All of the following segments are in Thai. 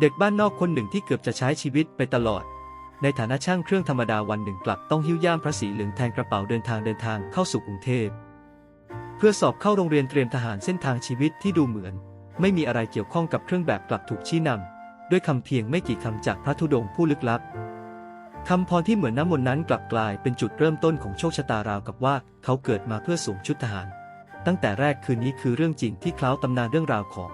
เด็กบ้านนอกคนหนึ่งที่เกือบจะใช้ชีวิตไปตลอด ในฐานะช่างเครื่องธรรมดาวันหนึ่งกลับต้องหิ้วย่ามพระสีเหลืองแทนกระเป๋าเดินทางเดินทางเข้าสู่กรุงเทพ เพื่อสอบเข้าโรงเรียนเตรียมทหารเส้นทางชีวิตที่ดูเหมือน ไม่มีอะไรเกี่ยวข้องกับเครื่องแบบกลับถูกชี้นำด้วยคำเพียงไม่กี่คำจากพระธุดงค์ผู้ลึกลับคำพรที่เหมือนน้ำมนต์นั้นกลับกลายเป็นจุดเริ่มต้นของโชคชะตาราวกับว่าเขาเกิดมาเพื่อสวมชุดทหาร ตั้งแต่แรกคืนนี้คือเรื่องจริงที่คล้าตำนานเรื่องราวของ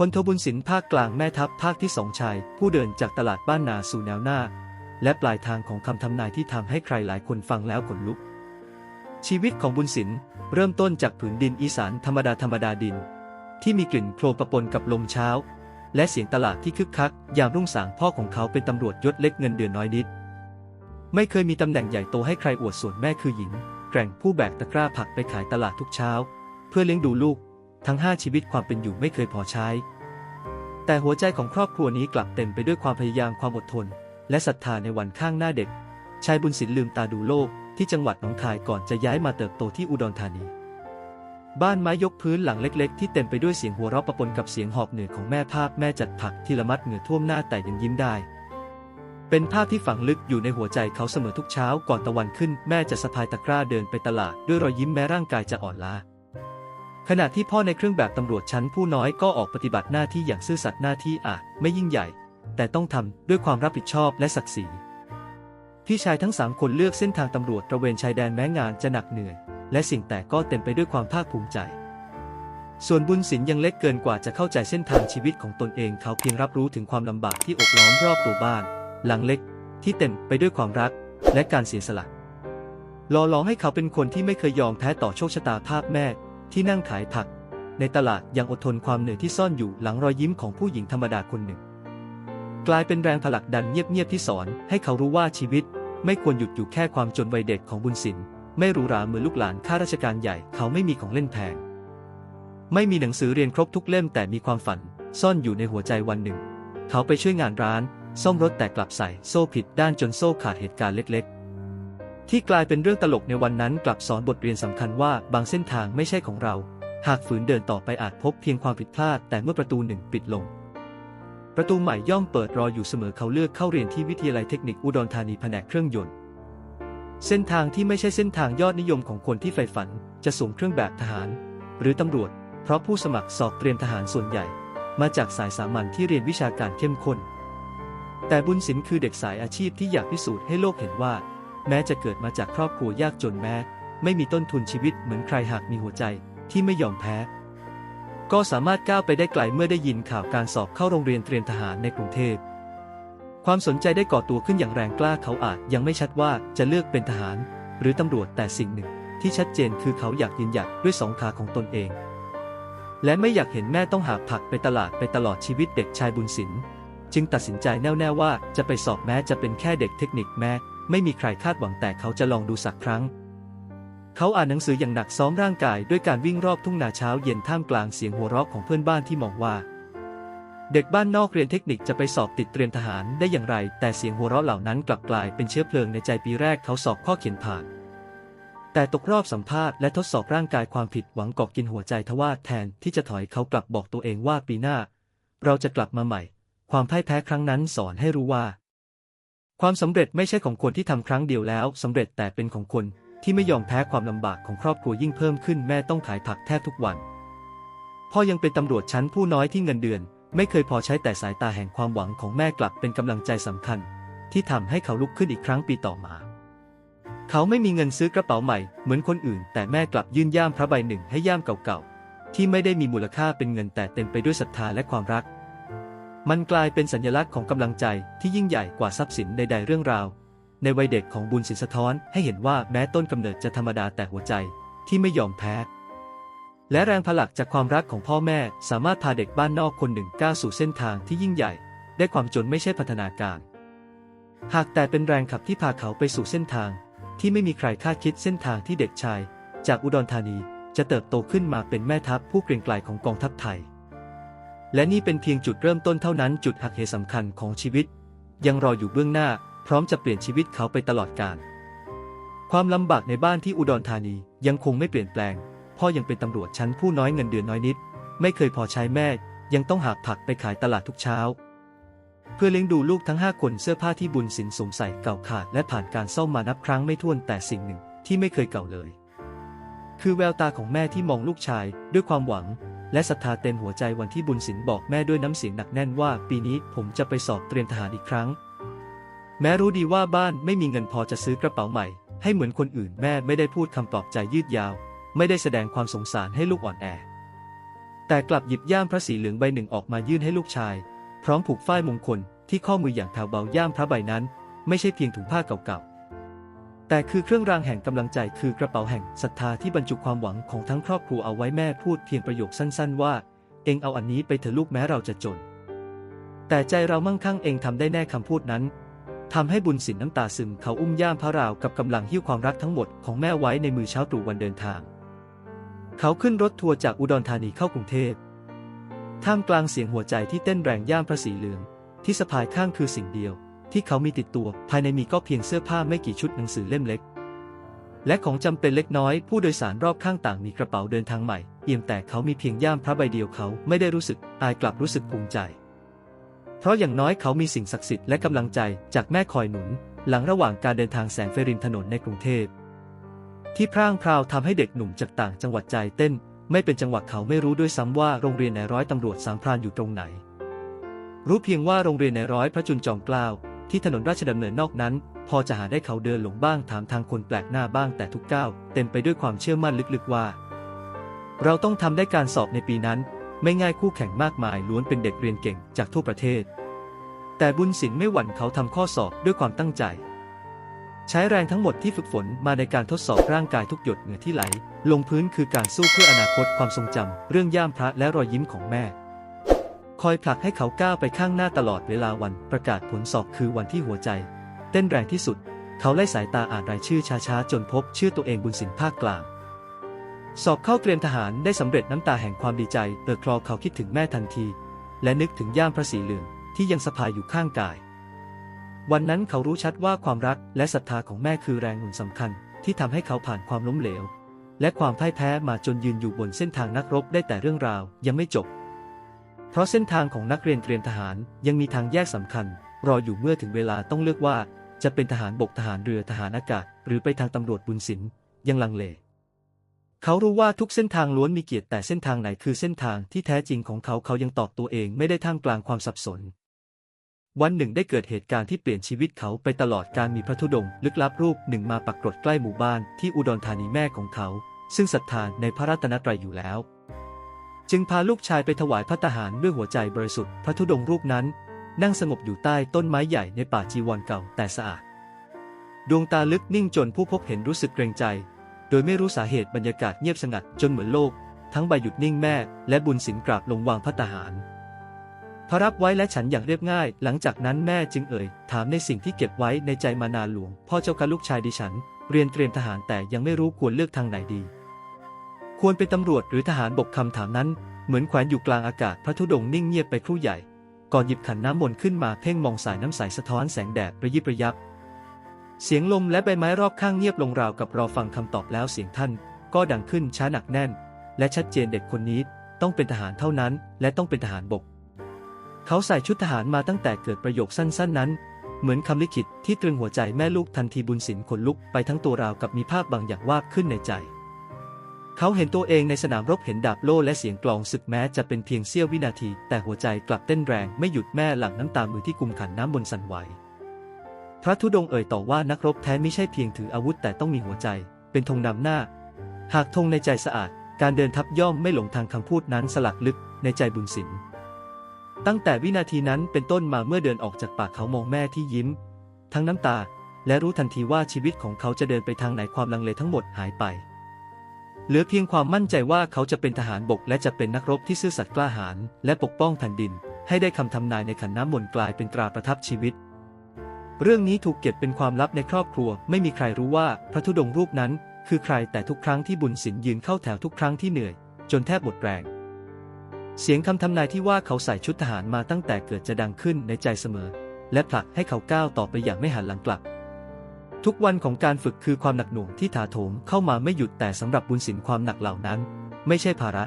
พลทบุญสินภาคกลางแม่ทัพภาคที่สองชายผู้เดินจากตลาดบ้านนาสู่แนวหน้า และปลายทางของคำทำนายที่ทำให้ใครหลายคนฟังแล้วขนลุก ชีวิตของบุญสินเริ่มต้นจากผืนดินอีสานธรรมดาธรรมดาดิน ที่มีกลิ่นโคลนปะปนกับลมเช้า และเสียงตลาดที่คึกคัก ยามรุ่งสางพ่อของเขาเป็นตำรวจยศเล็กเงินเดือนน้อยนิด ไม่เคยมีตำแหน่งใหญ่โตให้ใครอวดส่วนแม่คือหญิง แกร่งผู้แบกตะกร้าผักไปขายตลาดทุกเช้า เพื่อเลี้ยงดูลูก ทั้งห้าชีวิตความเป็นอยู่ไม่เคยพอใช้ แต่หัวใจของครอบครัวนี้กลับเต็มไปด้วยความพยายามความอดทน และศรัทธาในวันข้างหน้าเด็ก ชายบุญสินลืมตาดูโลกที่จังหวัดหนองคายก่อนจะย้ายมาเติบโตที่อุดรธานี บ้านไม้ยกพื้นหลังเล็กๆ ที่เต็มไปด้วยเสียงหัวเราะประปนกับเสียงหอบเหนื่อยของแม่ภาพแม่จัดผักที่ละมัดเหงื่อท่วมหน้าแต่ยังยิ้มได้ เป็นภาพที่ฝังลึกอยู่ในหัวใจเขาเสมอทุกเช้าก่อนตะวันขึ้น แม่จะสะพายตะกร้าเดินไปตลาดด้วยรอยยิ้มแม้ร่างกายจะอ่อนล้า ขณะที่พ่อในเครื่องแบบตำรวจชั้นผู้น้อยก็ออกปฏิบัติหน้าที่อย่างซื่อสัตย์หน้าที่อาจไม่ยิ่งใหญ่ แต่ต้องทำด้วยความรับผิดชอบและศักดิ์ศรีพี่ชายทั้งสามคนเลือกเส้นทางตำรวจตระเวนชายแดนแม้งานจะหนักเหนื่อย และสิ่งแต่ก็เต็มไปด้วยความภาคภูมิใจ ส่วนบุญสินยังเล็กเกินกว่าจะเข้าใจเส้นทางชีวิตของตนเอง เขาเพียงรับรู้ถึงความลำบากที่อบล้อมรอบตัวบ้าน หลังเล็ก ที่เต็มไปด้วยความรัก และการเสียสละหล่อหลอมให้เขาเป็นคนที่ไม่เคยยอมแพ้ต่อโชคชะตาภาพแม่ ที่นั่งขายผัก ในตลาดยังอดทนความเหนื่อยที่ซ่อนอยู่หลังรอยยิ้มของผู้หญิงธรรมดาคนหนึ่ง กลายเป็นแรงผลักดันเงียบๆที่สอน ให้เขารู้ว่าชีวิต ไม่ควรหยุดอยู่แค่ความจนวัยเด็กของบุญสินไม่หรูหราเหมือนลูกหลานข้าราชการใหญ่เขาไม่มีของเล่นแพงไม่มีหนังสือเรียนครบทุกเล่มแต่มีความฝัน ซ่อนอยู่ในหัวใจวันหนึ่ง เขาไปช่วยงานร้าน ซ่อมรถแต่กลับใส่โซ่ผิดด้านจนโซ่ขาดเหตุการณ์เล็กๆ ที่กลายเป็นเรื่องตลกในวันนั้นกลับสอนบทเรียนสำคัญว่าบางเส้นทางไม่ใช่ของเรา หากฝืนเดินต่อไปอาจพบเพียงความผิดพลาด แต่เมื่อประตูหนึ่งปิดลง ประตูใหม่ย่อมเปิดรออยู่เสมอเขาเลือกเข้าเรียนที่วิทยาลัยเทคนิคอุดรธานีแผนกเครื่องยนต์ เส้นทางที่ไม่ใช่เส้นทางยอดนิยมของคนที่ใฝ่ฝัน จะสวมเครื่องแบบทหาร หรือตำรวจ เพราะผู้สมัครสอบเตรียมทหารส่วนใหญ่ มาจากสายสามัญที่เรียนวิชาการเข้มข้น แต่บุญสินคือเด็กสายอาชีพที่อยากพิสูจน์ให้โลกเห็นว่า แม้จะเกิดมาจากครอบครัวยากจนแม้ ไม่มีต้นทุนชีวิตเหมือนใครหากมีหัวใจที่ไม่ยอมแพ้ ก็สามารถก้าวไปได้ไกลเมื่อได้ยินข่าวการสอบเข้าโรงเรียนเตรียมทหารในกรุงเทพความสนใจได้ก่อตัวขึ้นอย่างแรงกล้าเขาอาจยังไม่ชัดว่าจะเลือกเป็นทหาร หรือตำรวจแต่สิ่งหนึ่ง ที่ชัดเจนคือเขาอยากยืนหยัดด้วยสองขาของตนเอง และไม่อยากเห็นแม่ต้องหาผักไปตลาดไปตลอดชีวิตเด็กชายบุญสิน จึงตัดสินใจแน่วแน่ว่าจะไปสอบแม้จะเป็นแค่เด็กเทคนิคแม้ ไม่มีใครคาดหวังแต่เขาจะลองดูสักครั้ง เขาอ่านหนังสืออย่างหนักซ้อมร่างกายด้วยการวิ่งรอบทุ่งนาเช้าเย็นท่ามกลางเสียงหัวเราะของเพื่อนบ้านที่มองว่า เด็กบ้านนอกเรียนเทคนิคจะไปสอบติดเตรียมทหารได้อย่างไร แต่เสียงหัวเราะเหล่านั้นกลับกลายเป็นเชื้อเพลิงในใจปีแรกเขาสอบข้อเขียนผ่าน แต่ตกรอบสัมภาษณ์และทดสอบร่างกายความผิดหวังกอกกินหัวใจทว่าแทนที่จะถอยเขากลับบอกตัวเองว่าปีหน้า เราจะกลับมาใหม่ ความพ่ายแพ้ครั้งนั้นสอนให้รู้ว่า ความสำเร็จไม่ใช่ของคนที่ทำครั้งเดียวแล้วสำเร็จแต่เป็นของคนที่ไม่ยอมแพ้ความลำบากของครอบครัวยิ่งเพิ่มขึ้นแม่ต้องขายผักแทบทุกวัน พ่อยังเป็นตำรวจชั้นผู้น้อยที่เงินเดือน ไม่เคยพอใช้แต่สายตาแห่งความหวังของแม่กลับเป็นกำลังใจสำคัญ ที่ทำให้เขาลุกขึ้นอีกครั้งปีต่อมา เขาไม่มีเงินซื้อกระเป๋าใหม่เหมือนคนอื่น แต่แม่กลับยื่นย่ามพระใบหนึ่งให้ย่ามเก่าๆที่ไม่ได้มีมูลค่าเป็นเงินแต่เต็มไปด้วยศรัทธาและความรัก มันกลายเป็นสัญลักษณ์ของกำลังใจที่ยิ่งใหญ่กว่าทรัพย์สินใดๆเรื่องราว ในวัยเด็กของบุญสินสะท้อนให้เห็นว่าแม้ต้นกำเนิดจะธรรมดาแต่หัวใจที่ไม่ยอมแพ้ และแรงผลักจากความรักของพ่อแม่สามารถพาเด็กบ้านนอกคนหนึ่งก้าวสู่เส้นทางที่ยิ่งใหญ่ ได้ความจนไม่ใช่พัฒนาการ หากแต่เป็นแรงขับที่พาเขาไปสู่เส้นทาง ที่ไม่มีใครคาดคิดเส้นทางที่เด็กชาย จากอุดรธานีจะเติบโตขึ้นมาเป็นแม่ทัพผู้เกรียงไกรของกองทัพไทย และนี่เป็นเพียงจุดเริ่มต้นเท่านั้นจุดหักเหสำคัญของชีวิต ยังรออยู่เบื้องหน้า พร้อมจะเปลี่ยนชีวิตเขาไปตลอดกาลความลำบากในบ้านที่อุดรธานียังคงไม่เปลี่ยนแปลง พ่อยังเป็นตำรวจชั้นผู้น้อยเงินเดือนน้อยนิด ไม่เคยพอใช้แม่ ยังต้องหาผักไปขายตลาดทุกเช้า เพื่อเลี้ยงดูลูกทั้งห้าคนเสื้อผ้าที่บุญสินสวมใส่เก่าขาดและผ่านการซ่อมมานับครั้งไม่ถ้วนแต่สิ่งหนึ่งที่ไม่เคยเก่าเลย คือแววตาของแม่ที่มองลูกชายด้วยความหวัง และศรัทธาเต็มหัวใจวันที่บุญสินบอกแม่ด้วยน้ำเสียงหนักแน่นว่า ปีนี้ผมจะไปสอบเตรียมทหารอีกครั้ง แม้รู้ดีว่าบ้านไม่มีเงินพอจะซื้อกระเป๋าใหม่ ให้เหมือนคนอื่นแม่ไม่ได้พูดคำปลอบใจยืดยาว ไม่ได้แสดงความสงสารให้ลูกอ่อนแอ แต่กลับหยิบย่ามพระสีเหลืองใบหนึ่งออกมายื่นให้ลูกชาย พร้อมผูกฝ้ายมงคลที่ข้อมืออย่างแผ่วเบาย่ามพระใบนั้น ไม่ใช่เพียงถุงผ้าเก่าๆ แต่คือเครื่องรางแห่งกำลังใจคือกระเป๋าแห่งศรัทธาที่บรรจุความหวังของทั้งครอบครัวเอาไว้แม่พูดเพียงประโยคสั้นๆว่า เองเอาอันนี้ไปเถอะลูกแม้เราจะจน แต่ใจเรามั่งคั่งเองทำได้แน่คำพูดนั้นทำให้บุญสินน้ำตาซึมเขาอุ้มย่ามพระราวกับกำลังหิ้วความรักทั้งหมดของแม่ไว้ในมือเช้าตรู่วันเดินทาง เขาขึ้นรถทัวร์จากอุดรธานีเข้ากรุงเทพท่ามกลางเสียงหัวใจที่เต้นแรงย่ามพระสีเหลือง ที่สะพายข้างคือสิ่งเดียว ที่เขามีติดตัว ภายในมีก็เพียงเสื้อผ้าไม่กี่ชุดหนังสือเล่มเล็ก และของจำเป็นเล็กน้อย ผู้โดยสารรอบข้างต่างมีกระเป๋าเดินทางใหม่เอี่ยมแต่เขามีเพียงย่ามพระใบเดียวเขาไม่ได้รู้สึกอายกลับรู้สึกภูมิใจ เพราะอย่างน้อยเขามีสิ่งศักดิ์สิทธิ์และกำลังใจจากแม่คอยหนุน หลังระหว่างการเดินทางแสงไฟริมถนนในกรุงเทพที่พร่างพราวทำให้เด็กหนุ่มจากต่างจังหวัดใจเต้น ไม่เป็นจังหวะเขาไม่รู้ด้วยซ้ำว่าโรงเรียนในร้อยตำรวจสามพรานอยู่ตรงไหน รู้เพียงว่าโรงเรียนในร้อยพระจุลจอมเกล้า ที่ถนนราชดำเนินนอกนั้น พอจะหาได้เขาเดินหลงบ้างถามทางคนแปลกหน้าบ้างแต่ทุกก้าวเต็มไปด้วยความเชื่อมั่นลึกๆว่า เราต้องทำได้การสอบในปีนั้น ไม่ง่ายคู่แข่งมากมายล้วนเป็นเด็กเรียนเก่งจากทั่วประเทศ แต่บุญสินไม่หวั่นเขาทำข้อสอบด้วยความตั้งใจ ใช้แรงทั้งหมดที่ฝึกฝนมาในการทดสอบร่างกายทุกหยดเหงื่อที่ไหล ลงพื้นคือการสู้เพื่ออนาคตความทรงจำเรื่องย่ามพระและรอยยิ้มของแม่ คอยผลักให้เขาก้าวไปข้างหน้าตลอดเวลาวันประกาศผลสอบคือวันที่หัวใจ เต้นแรงที่สุด เขาไล่สายตาอ่านรายชื่อช้าๆ จนพบชื่อตัวเองบุญสินภาคกลาง สอบเข้าเตรียมทหารได้สำเร็จน้ำตาแห่งความดีใจเออคลอเขาคิดถึงแม่ทันที และนึกถึงย่ามพระสีเหลืองที่ยังสะพายอยู่ข้างกาย วันนั้นเขารู้ชัดว่าความรักและศรัทธาของแม่คือแรงหนุนสำคัญ ที่ทำให้เขาผ่านความล้มเหลว และความพ่ายแพ้มาจนยืนอยู่บนเส้นทางนักรบได้แต่เรื่องราวยังไม่จบ เพราะเส้นทางของนักเรียนเตรียมทหารยังมีทางแยกสำคัญ รออยู่เมื่อถึงเวลาต้องเลือกว่า จะเป็นทหารบกทหารเรือทหารอากาศ หรือไปทางตำรวจบุญสินยังลังเล เขารู้ว่าทุกเส้นทางล้วนมีเกียรติแต่เส้นทางไหนคือเส้นทางที่แท้จริงของเขาเขายังตอบตัวเองไม่ได้ท่ามกลางความสับสน วันหนึ่งได้เกิดเหตุการณ์ที่เปลี่ยนชีวิตเขาไปตลอดการมีพระธุดงค์ลึกลับรูปหนึ่งมาปรากฏใกล้หมู่บ้านที่อุดรธานีแม่ของเขา ซึ่งศรัทธานในพระรัตนตรัยอยู่แล้ว จึงพาลูกชายไปถวายพระทหารด้วยหัวใจบริสุทธิ์พระธุดงค์รูปนั้น นั่งสงบอยู่ใต้ต้นไม้ใหญ่ในป่าจีวรเก่าแต่สะอาด ดวงตาลึกนิ่งจนผู้พบเห็นรู้สึกเกรงใจ โดยไม่รู้สาเหตุบรรยากาศเงียบสงัดจนเหมือนโลก ทั้งใบหยุดนิ่งแม่และบุญสินกราบลงวางพระทหารพระรับไว้และฉันอย่างเรียบง่าย หลังจากนั้นแม่จึงเอ่ย ถามในสิ่งที่เก็บไว้ในใจมานานหลวง พ่อเจ้าค่ะลูกชายดิฉัน เรียนเตรียมทหารแต่ยังไม่รู้ควรเลือกทางไหนดี ควรเป็นตำรวจหรือทหารบกคำถามนั้น เหมือนแขวนอยู่กลางอากาศพระธุดงค์นิ่งเงียบไปครู่ใหญ่ ก่อนหยิบขันน้ำมนต์ขึ้นมาเพ่งมองสายน้ำใสสะท้อนแสงแดดระยิบระยับ เสียงลมและใบไม้รอบข้างเงียบลงราวกับรอฟังคำตอบแล้วเสียงท่าน ก็ดังขึ้นช้าหนักแน่น และชัดเจนเด็กคนนี้ต้องเป็นทหารเท่านั้น และต้องเป็นทหารบก เขาใส่ชุดทหารมาตั้งแต่เกิดประโยคสั้นๆนั้นเหมือนคำลิขิตที่ตรึงหัวใจแม่ลูกทันทีบุญสินขนลุกไปทั้งตัวราวกับมีภาพบางอย่างวาบขึ้นในใจ เขาเห็นตัวเองในสนามรบเห็นดาบโล่และเสียงกลองศึกแม้จะเป็นเพียงเสี้ยววินาที แต่หัวใจกลับเต้นแรงไม่หยุดแม่หลั่งน้ำตามือที่กุมขันน้ำบนสั่นไหว พระธุดงค์เอ่ยต่อว่านักรบแท้ไม่ใช่เพียงถืออาวุธแต่ต้องมีหัวใจ เป็นธงนำหน้า หากธงในใจสะอาด การเดินทัพย่อมไม่หลงทางคำพูดนั้นสลักลึกในใจบุญสินตั้งแต่วินาทีนั้นเป็นต้นมาเมื่อเดินออกจากปากเขามองแม่ที่ยิ้ม ทั้งน้ำตา และรู้ทันทีว่าชีวิตของเขาจะเดินไปทางไหนความลังเลทั้งหมดหายไป เหลือเพียงความมั่นใจว่าเขาจะเป็นทหารบกและจะเป็นนักรบที่ซื่อสัตย์กล้าหาญและปกป้องแผ่นดิน ให้ได้คำทำนายในขันน้ำมนต์กลายเป็นตราประทับชีวิต เรื่องนี้ถูกเก็บเป็นความลับในครอบครัว ไม่มีใครรู้ว่าพระธุดงค์รูปนั้น คือใครแต่ทุกครั้งที่บุญสินยืนเข้าแถวทุกครั้งที่เหนื่อย จนแทบหมดแรง เสียงคำทำนายที่ว่าเขาใส่ชุดทหารมาตั้งแต่เกิดจะดังขึ้นในใจเสมอ และผลักให้เขาก้าวต่อไปอย่างไม่หันหลังกลับ ทุกวันของการฝึกคือความหนักหน่วงที่ถาโถมเข้ามาไม่หยุดแต่สำหรับบุญสินความหนักเหล่านั้น ไม่ใช่ภาระ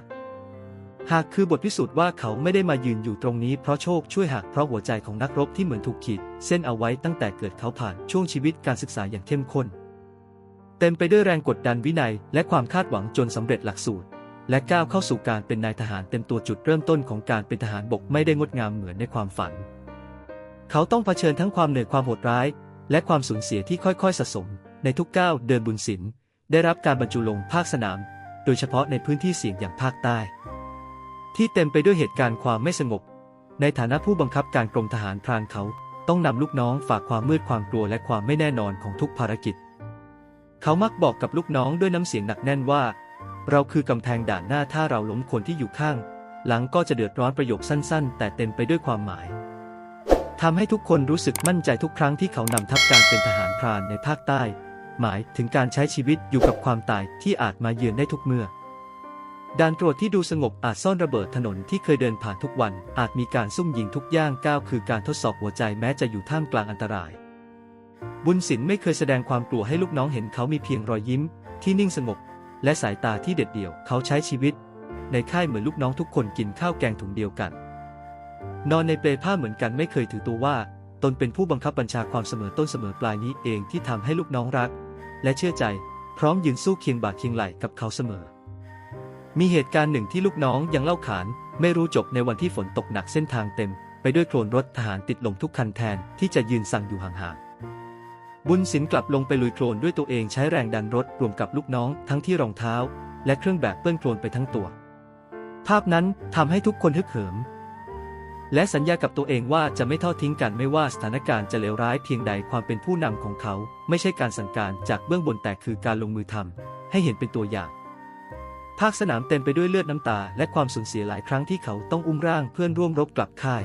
หากคือบทพิสูจน์ว่าเขาไม่ได้มายืนอยู่ตรงนี้เพราะโชคช่วยหากเพราะหัวใจของนักรบที่เหมือนถูกขีด เส้นเอาไว้ตั้งแต่เกิดเขาผ่านช่วงชีวิตการศึกษาอย่างเข้มข้น เต็มไปด้วยแรงกดดันวินัย และความคาดหวังจนสำเร็จหลักสูตร และก้าวเข้าสู่การเป็นนายทหารเต็มตัวจุดเริ่มต้นของการเป็นทหารบกไม่ได้งดงามเหมือนในความฝัน เขาต้องเผชิญทั้งความเหนื่อยความโหดร้าย และความสูญเสียที่ค่อยๆสะสม ในทุกก้าวเดินบุญศิลป์ได้รับการบรรจุลงภาคสนาม โดยเฉพาะในพื้นที่เสี่ยงอย่างภาคใต้ ที่เต็มไปด้วยเหตุการณ์ความไม่สงบ ในฐานะผู้บังคับการกรมทหารพรานเขาต้องนำลูกน้องฝากความมืดความกลัวและความไม่แน่นอนของทุกภารกิจ เขามักบอกกับลูกน้องด้วยน้ำเสียงหนักแน่นว่า เราคือกำแพงด่านหน้าถ้าเราล้มคนที่อยู่ข้าง หลังก็จะเดือดร้อนประโยคสั้น ๆ แต่เต็มไปด้วยความหมาย ทำให้ทุกคนรู้สึกมั่นใจทุกครั้งที่เขานำทัพการเป็นทหารพรานในภาคใต้ หมายถึงการใช้ชีวิตอยู่กับความตายที่อาจมาเยือนได้ทุกเมื่อด่านตรวจที่ดูสงบอาจซ่อนระเบิดถนนที่เคยเดินผ่านทุกวัน อาจมีการซุ่มยิงทุกย่างก้าวคือการทดสอบหัวใจแม้จะอยู่ท่ามกลางอันตราย บุญสินไม่เคยแสดงความกลัวให้ลูกน้องเห็นเขามีเพียงรอยยิ้ม ที่นิ่งสงบ และสายตาที่เด็ดเดี่ยวเขาใช้ชีวิต ในค่ายเหมือนลูกน้องทุกคนกินข้าวแกงถุงเดียวกัน นอนในเปลผ้าเหมือนกันไม่เคยถือตัวว่า ตนเป็นผู้บังคับบัญชาความเสมอต้นเสมอปลายนี้เองที่ทำให้ลูกน้องรัก และเชื่อใจ พร้อมยืนสู้เคียงบ่าเคียงไหล่กับเขาเสมอ มีเหตุการณ์หนึ่งที่ลูกน้องยังเล่าขาน ไม่รู้จบในวันที่ฝนตกหนักเส้นทางเต็ม ไปด้วยโคลนรถทหารติดลมทุกคันแทนที่จะยืนสั่งอยู่ห่างๆบุญสินกลับลงไปลุยโคลนด้วยตัวเองใช้แรงดันรถรวมกับลูกน้องทั้งที่รองเท้า และเครื่องแบบเปื้อนโคลนไปทั้งตัว ภาพนั้นทำให้ทุกคนฮึกเหิม และสัญญากับตัวเองว่าจะไม่ทอดทิ้งกันไม่ว่าสถานการณ์จะเลวร้ายเพียงใดความเป็นผู้นำของเขา ไม่ใช่การสั่งการจากเบื้องบนแต่คือการลงมือทำให้เห็นเป็นตัวอย่าง ภาคสนามเต็มไปด้วยเลือดน้ำตา และความสูญเสียหลายครั้งที่เขาต้องอุ้มร่างเพื่อนร่วมรบกลับค่าย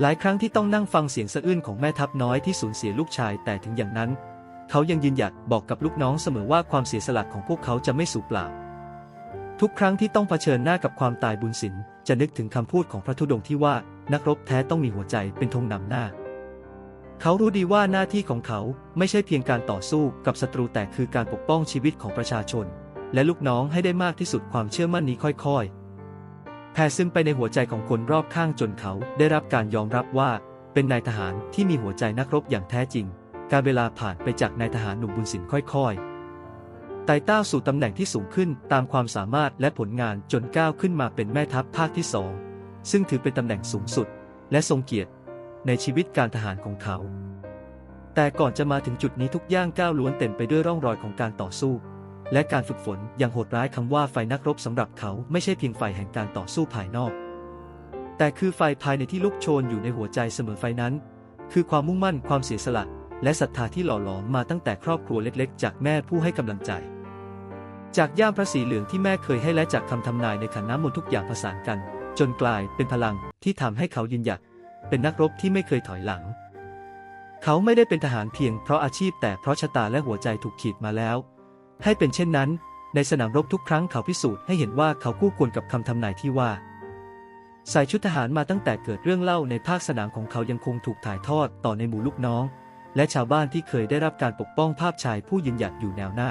หลายครั้งที่ต้องนั่งฟังเสียงสะอื้นของแม่ทัพน้อยที่สูญเสียลูกชายแต่ถึงอย่างนั้น เขายังยืนหยัดบอกกับลูกน้องเสมอว่าความเสียสละของพวกเขาจะไม่สูญเปล่า ทุกครั้งที่ต้องเผชิญหน้ากับความตายบุญสินจะนึกถึงคำพูดของพระธุดงค์ที่ว่านักรบแท้ต้องมีหัวใจเป็นธงนำหน้า เขารู้ดีว่าหน้าที่ของเขาไม่ใช่เพียงการต่อสู้กับศัตรูแต่คือการปกป้องชีวิตของประชาชน และลูกน้องให้ได้มากที่สุดความเชื่อมั่นนี้ค่อยๆแผ่ซึมไปในหัวใจของคนรอบข้างจนเขาได้รับการยอมรับว่า เป็นนายทหารที่มีหัวใจนักรบอย่างแท้จริง การเวลาผ่านไปจากนายทหารหนุ่มบุญสินค่อยๆ ไต่เต้าสู่ตำแหน่งที่สูงขึ้นตามความสามารถและผลงานจนก้าวขึ้นมาเป็นแม่ทัพภาคที่สองซึ่งถือเป็นตำแหน่งสูงสุด และทรงเกียรติ ในชีวิตการทหารของเขา แต่ก่อนจะมาถึงจุดนี้ทุกย่างก้าวล้วนเต็มไปด้วยร่องรอยของการต่อสู้ และการฝึกฝนอย่างโหดร้ายคำว่าไฟนักรบสำหรับเขาไม่ใช่เพียงไฟแห่งการต่อสู้ภายนอก แต่คือไฟภายในที่ลุกโชนอยู่ในหัวใจเสมอไฟนั้น คือความมุ่งมั่นความเสียสละ และศรัทธาที่หล่อหลอมมาตั้งแต่ครอบครัวเล็กๆ จากแม่ผู้ให้กำลังใจ จากย่ามพระสีเหลืองที่แม่เคยให้และจากคำทำนายในขันน้ำมนต์ทุกอย่างผสานกัน จนกลายเป็นพลังที่ทำให้เขายืนหยัด เป็นนักรบที่ไม่เคยถอยหลัง เขาไม่ได้เป็นทหารเพียงเพราะอาชีพแต่เพราะชะตาและหัวใจถูกขีดมาแล้ว ให้เป็นเช่นนั้น ในสนามรบทุกครั้งเขาพิสูจน์ให้เห็นว่าเขาคู่ควรกับคำทำนายที่ว่าใส่ชุดทหารมาตั้งแต่เกิดเรื่องเล่าในภาคสนามของเขายังคงถูกถ่ายทอดต่อในหมู่ลูกน้อง และชาวบ้านที่เคยได้รับการปกป้องภาพชายผู้ยืนหยัดอยู่แนวหน้า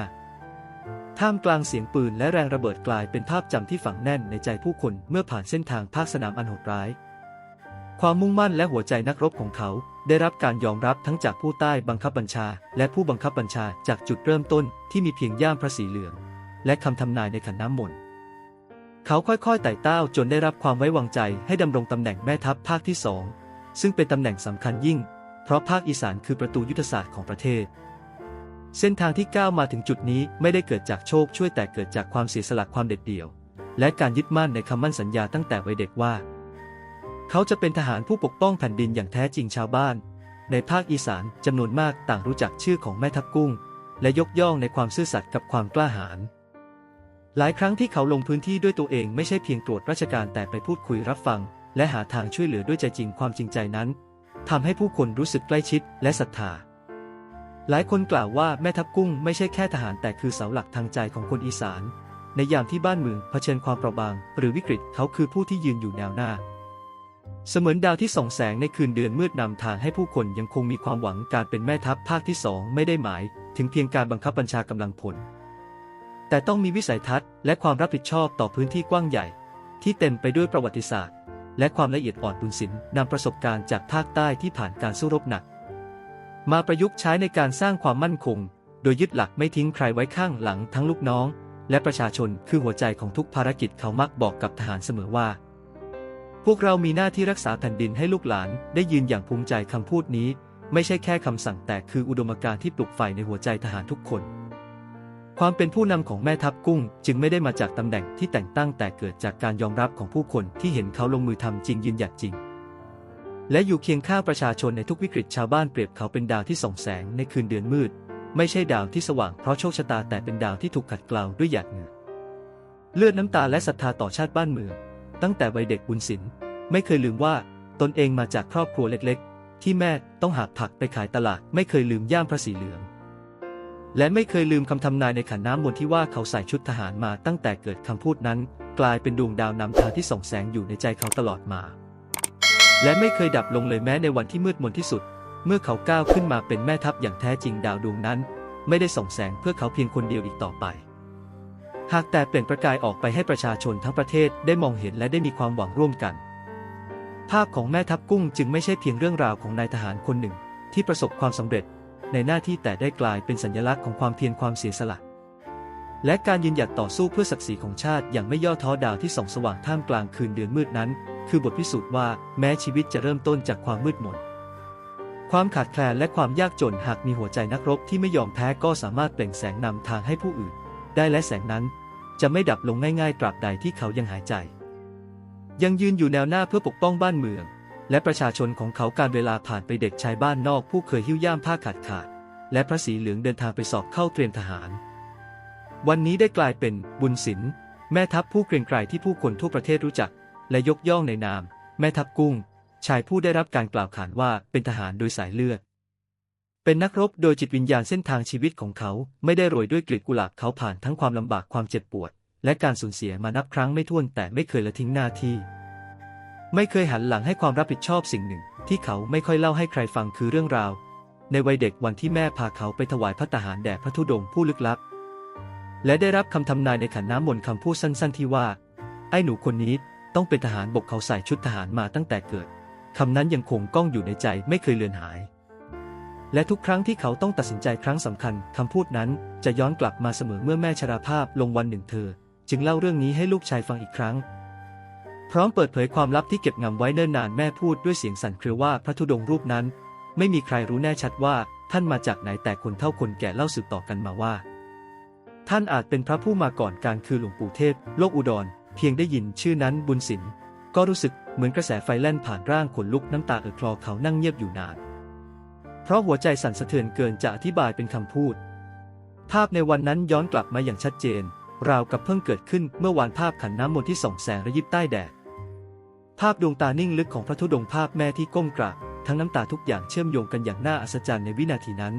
ท่ามกลางเสียงปืนและแรงระเบิดกลายเป็นภาพจำที่ฝังแน่นในใจผู้คนเมื่อผ่านเส้นทางภาคสนามอันโหดร้าย ความมุ่งมั่นและหัวใจนักรบของเขา ได้รับการยอมรับทั้งจากผู้ใต้บังคับบัญชา และผู้บังคับบัญชาจากจุดเริ่มต้นที่มีเพียงย่ามพระสีเหลือง และคำทำนายในขันน้ำมนต์เขาค่อยๆไต่เต้าจนได้รับความไว้วางใจให้ดำรงตำแหน่งแม่ทัพภาคที่สองซึ่งเป็นตำแหน่งสำคัญยิ่ง เพราะภาคอีสานคือประตูยุทธศาสตร์ของประเทศ เส้นทางที่ก้าวมาถึงจุดนี้ไม่ได้เกิดจากโชคช่วยแต่เกิดจากความเสียสละความเด็ดเดี่ยว และการยึดมั่นในคำมั่นสัญญาตั้งแต่วัยเด็กว่า เขาจะเป็นทหารผู้ปกป้องแผ่นดินอย่างแท้จริงชาวบ้าน ในภาคอีสานจำนวนมากต่างรู้จักชื่อของแม่ทัพกุ้ง และยกย่องในความซื่อสัตย์กับความกล้าหาญหลายครั้งที่เขาลงพื้นที่ด้วยตัวเองไม่ใช่เพียงตรวจราชการแต่ไปพูดคุยรับฟัง และหาทางช่วยเหลือด้วยใจจริงความจริงใจนั้นทำให้ผู้คนรู้สึกใกล้ชิดและศรัทธา หลายคนกล่าวว่าแม่ทัพกุ้งไม่ใช่แค่ทหารแต่คือเสาหลักทางใจของคนอีสาน ในยามที่บ้านเมืองเผชิญความเปราะบาง หรือวิกฤตเขาคือผู้ที่ยืนอยู่แนวหน้า เสมือนดาวที่ส่องแสงในคืนเดือนมืดนำทางให้ผู้คนยังคงมีความหวังการเป็นแม่ทัพภาคที่สองไม่ได้หมาย ถึงเพียงการบังคับบัญชากำลังพล แต่ต้องมีวิสัยทัศน์และความรับผิดชอบต่อพื้นที่กว้างใหญ่ ที่เต็มไปด้วยประวัติศาสตร์ และความละเอียดอ่อนบุญศิลป์นำประสบการณ์จากภาคใต้ที่ผ่านการสู้รบหนัก มาประยุกต์ใช้ในการสร้างความมั่นคง โดยยึดหลักไม่ทิ้งใครไว้ข้างหลังทั้งลูกน้อง และประชาชนคือหัวใจของทุกภารกิจเขามักบอกกับทหารเสมอว่า พวกเรามีหน้าที่รักษาแผ่นดินให้ลูกหลานได้ยืนอย่างภูมิใจคำพูดนี้ ไม่ใช่แค่คำสั่งแต่คืออุดมการณ์ที่ปลุกไฟในหัวใจทหารทุกคน ความเป็นผู้นำของแม่ทัพกุ้งจึงไม่ได้มาจากตำแหน่งที่แต่งตั้งแต่เกิดจากการยอมรับของผู้คนที่เห็นเขาลงมือทำจริงยืนหยัดจริง และอยู่เคียงข้างประชาชนในทุกวิกฤตชาวบ้านเปรียบเขาเป็นดาวที่ส่องแสงในคืนเดือนมืด ไม่ใช่ดาวที่สว่างเพราะโชคชะตาแต่เป็นดาวที่ถูกขัดเกลาด้วยหยาดเหงื่อเลือดน้ำตาและศรัทธาต่อชาติบ้านเมือง ตั้งแต่วัยเด็กบุญศิลป์ไม่เคยลืมว่าตนเองมาจากครอบครัวเล็กๆ ที่แม่ต้องหาผักไปขายตลาด ไม่เคยลืมย่ามพระสีเหลือง และไม่เคยลืมคำทำนายในขันน้ำมนต์ที่ว่าเขาใส่ชุดทหารมาตั้งแต่เกิดคำพูดนั้น กลายเป็นดวงดาวนำทางที่ส่องแสงอยู่ในใจเขาตลอดมา และไม่เคยดับลงเลยแม้ในวันที่มืดมนที่สุด เมื่อเขาก้าวขึ้นมาเป็นแม่ทัพอย่างแท้จริงดาวดวงนั้น ไม่ได้ส่องแสงเพื่อเขาเพียงคนเดียวอีกต่อไป หากแต่เปล่งประกายออกไปให้ประชาชนทั้งประเทศได้มองเห็นและได้มีความหวังร่วมกัน ภาพของแม่ทัพกุ้งจึงไม่ใช่เพียงเรื่องราวของนายทหารคนหนึ่ง ที่ประสบความสำเร็จ ในหน้าที่แต่ได้กลายเป็นสัญลักษณ์ของความเพียรความเสียสละ และการยืนหยัดต่อสู้เพื่อศักดิ์ศรีของชาติอย่างไม่ย่อท้อดาวที่ส่องสว่างท่ามกลางคืนเดือนมืดนั้น คือบทพิสูจน์ว่าแม้ชีวิตจะเริ่มต้นจากความมืดมนความขาดแคลนและความยากจนหากมีหัวใจนักรบที่ไม่ยอมแพ้ก็สามารถเปล่งแสงนำทางให้ผู้อื่น ได้และแสงนั้น จะไม่ดับลงง่ายๆ ตราบใดที่เขายังหายใจ ยังยืนอยู่แนวหน้าเพื่อปกป้องบ้านเมือง และประชาชนของเขาการเวลาผ่านไปเด็กชายบ้านนอกผู้เคยหิ้วย่ามผ้าขาดขาด และพระสีเหลืองเดินทางไปสอบเข้าเตรียมทหาร วันนี้ได้กลายเป็นบุญศิลป์แม่ทัพผู้เกรียงไกรที่ผู้คนทั่วประเทศรู้จัก และยกย่องในนาม แม่ทัพกุ้ง ชายผู้ได้รับการกล่าวขานว่าเป็นทหารโดยสายเลือด เป็นนักรบโดยจิตวิญญาณเส้นทางชีวิตของเขาไม่ได้โรยด้วยกลีบกุหลาบเขาผ่านทั้งความลำบากความเจ็บปวด และการสูญเสียมานับครั้งไม่ถ้วนแต่ไม่เคยละทิ้งหน้าที่ ไม่เคยหันหลังให้ความรับผิดชอบสิ่งหนึ่ง ที่เขาไม่ค่อยเล่าให้ใครฟังคือเรื่องราว ในวัยเด็กวันที่แม่พาเขาไปถวายพระตาหารแด่พระธุดงค์ผู้ลึกลับ และได้รับคำทำนายในขันน้ำมนต์คำพูดสั้น ๆ ที่ว่า ไอ้หนูคนนี้ต้องเป็นทหารบกเขาใส่ชุดทหารมาตั้งแต่เกิดคำนั้นยังคงก้องอยู่ในใจไม่เคยเลือนหาย และทุกครั้งที่เขาต้องตัดสินใจครั้งสำคัญคำพูดนั้นจะย้อนกลับมาเสมอเมื่อแม่ชราภาพลงวันหนึ่งเธอ จึงเล่าเรื่องนี้ให้ลูกชายฟังอีกครั้ง พร้อมเปิดเผยความลับที่เก็บงำไว้เนิ่นนานแม่พูดด้วยเสียงสั่นเครือว่าพระธุดงค์รูปนั้น ไม่มีใครรู้แน่ชัดว่าท่านมาจากไหนแต่คนเท่าคนแก่เล่าสืบต่อกันมาว่า ท่านอาจเป็นพระผู้มาก่อนการคือหลวงปู่เทพ โลกอุดร เพียงได้ยินชื่อนั้นบุญสินก็รู้สึกเหมือนกระแสไฟแล่นผ่านร่างขนลุกน้ำตาเอ่อคลอเขานั่งเงียบอยู่นาน เพราะหัวใจสั่นสะเทือนเกินจะอธิบายเป็นคำพูด ภาพในวันนั้นย้อนกลับมาอย่างชัดเจน ราวกับเพิ่งเกิดขึ้นเมื่อวานภาพขันน้ำมนต์ที่ส่องแสงระยิบใต้แดด ภาพดวงตานิ่งลึกของพระธุดงค์ภาพแม่ที่ก้มกราบทั้งน้ำตาทุกอย่างเชื่อมโยงกันอย่างน่าอัศจรรย์ในวินาทีนั้น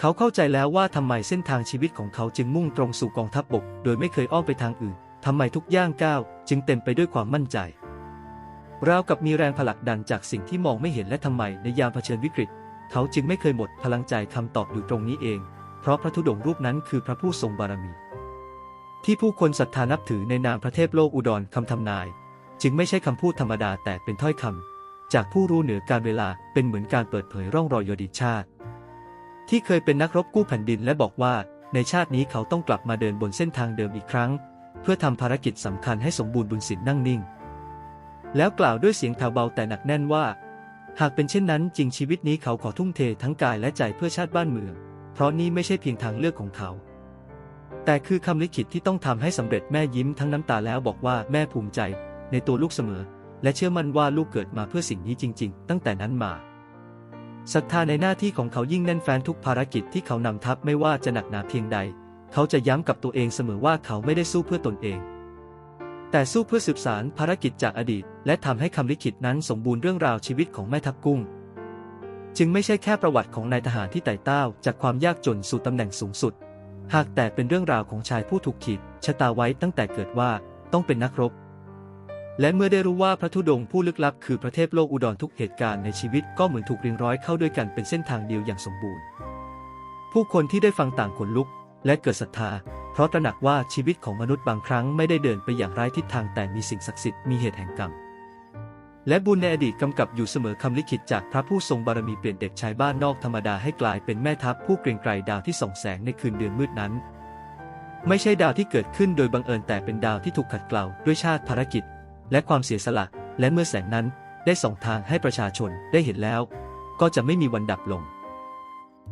เขาเข้าใจแล้วว่าทำไมเส้นทางชีวิตของเขาจึงมุ่งตรงสู่กองทัพบบก โดยไม่เคยอ้อมไปทางอื่นทำไมทุกย่างก้าวจึงเต็มไปด้วยความมั่นใจราวกับมีแรงผลักดันจากสิ่งที่มองไม่เห็นและทำไมในยามเผชิญวิกฤต เขาจึงไม่เคยหมดพลังใจคำตอบอยู่ตรงนี้เอง เพราะพระธุดงค์รูปนั้นคือพระผู้ทรงบารมี ที่ผู้คนศรัทธานับถือในนามพระเทพโลกอุดรคำทำนาย จึงไม่ใช่คำพูดธรรมดาแต่เป็นถ้อยคำจากผู้รู้เหนือการเวลาเป็นเหมือนการเปิดเผยร่องรอยอดีตชาติ ที่เคยเป็นนักรบกู้แผ่นดินและบอกว่า ในชาตินี้เขาต้องกลับมาเดินบนเส้นทางเดิมอีกครั้ง เพื่อทำภารกิจสำคัญให้สมบูรณ์บุญสินนั่งนิ่ง แล้วกล่าวด้วยเสียงแผ่วเบาแต่หนักแน่นว่า หากเป็นเช่นนั้นจริงชีวิตนี้เขาขอทุ่มเททั้งกายและใจเพื่อชาติบ้านเมือง เพราะนี่ไม่ใช่เพียงทางเลือกของเขา แต่คือคำลิขิตที่ต้องทำให้สำเร็จแม่ยิ้มทั้งน้ำตาแล้วบอกว่าแม่ภูมิใจ ในตัวลูกเสมอ และเชื่อมั่นว่าลูกเกิดมาเพื่อสิ่งนี้จริง ๆ ตั้งแต่นั้นมา ศรัทธาในหน้าที่ของเขายิ่งแน่นแฟ้นทุกภารกิจที่เขานำทัพไม่ว่าจะหนักหนาเพียงใด เขาจะย้ำกับตัวเองเสมอว่าเขาไม่ได้สู้เพื่อตนเอง แต่สู้เพื่อสืบสารภารกิจจากอดีต และทำให้คำลิขิตนั้นสมบูรณ์เรื่องราวชีวิตของแม่ทัพกุ้ง จึงไม่ใช่แค่ประวัติของนายทหารที่ไต่เต้าจากความยากจนสู่ตำแหน่งสูงสุด หากแต่เป็นเรื่องราวของชายผู้ถูกขีดชะตาไว้ตั้งแต่เกิดว่าต้องเป็นนักรบ และเมื่อได้รู้ว่าพระธุดงค์ผู้ลึกลับคือพระเทพโลกอุดรทุกเหตุการณ์ในชีวิตก็เหมือนถูกเรียงร้อยเข้าด้วยกันเป็นเส้นทางเดียวอย่างสมบูรณ์ ผู้คนที่ได้ฟังต่างขนลุก และเกิดศรัทธา เพราะตระหนักว่าชีวิตของมนุษย์บางครั้งไม่ได้เดินไปอย่างไร้ทิศทางแต่มีสิ่งศักดิ์สิทธิ์มีเหตุแห่งกรรมและบุญในอดีตกำกับอยู่เสมอคำลิขิตจากพระผู้ทรงบารมีเปลี่ยนเด็กชายบ้านนอกธรรมดาให้กลายเป็นแม่ทัพผู้เกรงไกรดาวที่ส่องแสงในคืนเดือนมืดนั้น ไม่ใช่ดาวที่เกิดขึ้นโดยบังเอิญแต่เป็นดาวที่ถูกขัดเกลาด้วยชาติภารกิจ และความเสียสละ และเมื่อแสงนั้นได้ส่องทางให้ประชาชนได้เห็นแล้ว ก็จะไม่มีวันดับลง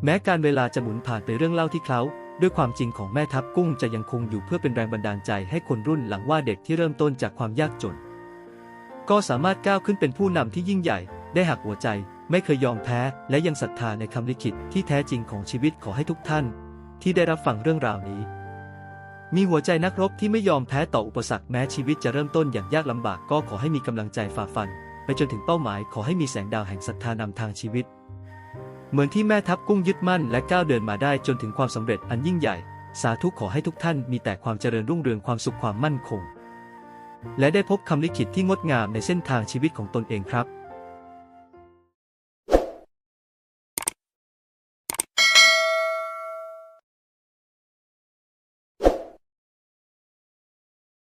แม้การเวลาจะหมุนผ่านไปเรื่องเล่าที่เคล้าด้วยความจริงของแม่ทัพกุ้งจะยังคงอยู่เพื่อเป็นแรงบันดาลใจให้คนรุ่นหลังว่าเด็กที่เริ่มต้นจากความยากจน ก็สามารถก้าวขึ้นเป็นผู้นำที่ยิ่งใหญ่ ได้หักหัวใจ ไม่เคยยอมแพ้ และยังศรัทธาในคำลิขิตที่แท้จริงของชีวิตขอให้ทุกท่าน ที่ได้รับฟังเรื่องราวนี้ มีหัวใจนักรบที่ไม่ยอมแพ้ต่ออุปสรรคแม้ชีวิตจะเริ่มต้นอย่างยากลำบากก็ขอให้มีกำลังใจฝ่าฟัน ไปจนถึงเป้าหมายขอให้มีแสงดาวแห่งศรัทธานำทางชีวิต เหมือนที่แม่ทัพกุ้งยึดมั่นและก้าวเดินมาได้จนถึงความสำเร็จอันยิ่งใหญ่ สาธุขอให้ทุกท่านมีแต่ความเจริญรุ่งเรืองความสุขความมั่นคง และได้พบคำลิขิตที่งดงามในเส้นทางชีวิตของตนเองครับ